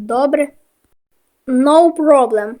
Добре. No problem.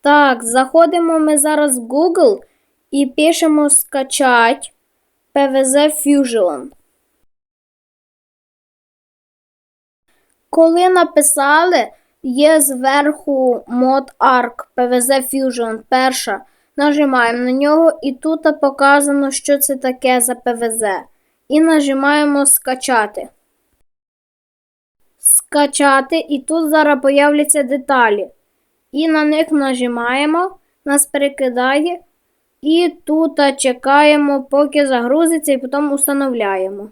Так, заходимо ми зараз в Google і пишемо скачать PVZ Fusion. Коли написали, є зверху ModArc PVZ Fusion перша. Нажимаємо на нього і тут показано, що це таке за PVZ. І нажимаємо скачати. Скачати, і тут зараз появляться деталі. І на них нажимаємо, нас перекидає. І тут чекаємо, поки загрузиться, і потім установляємо.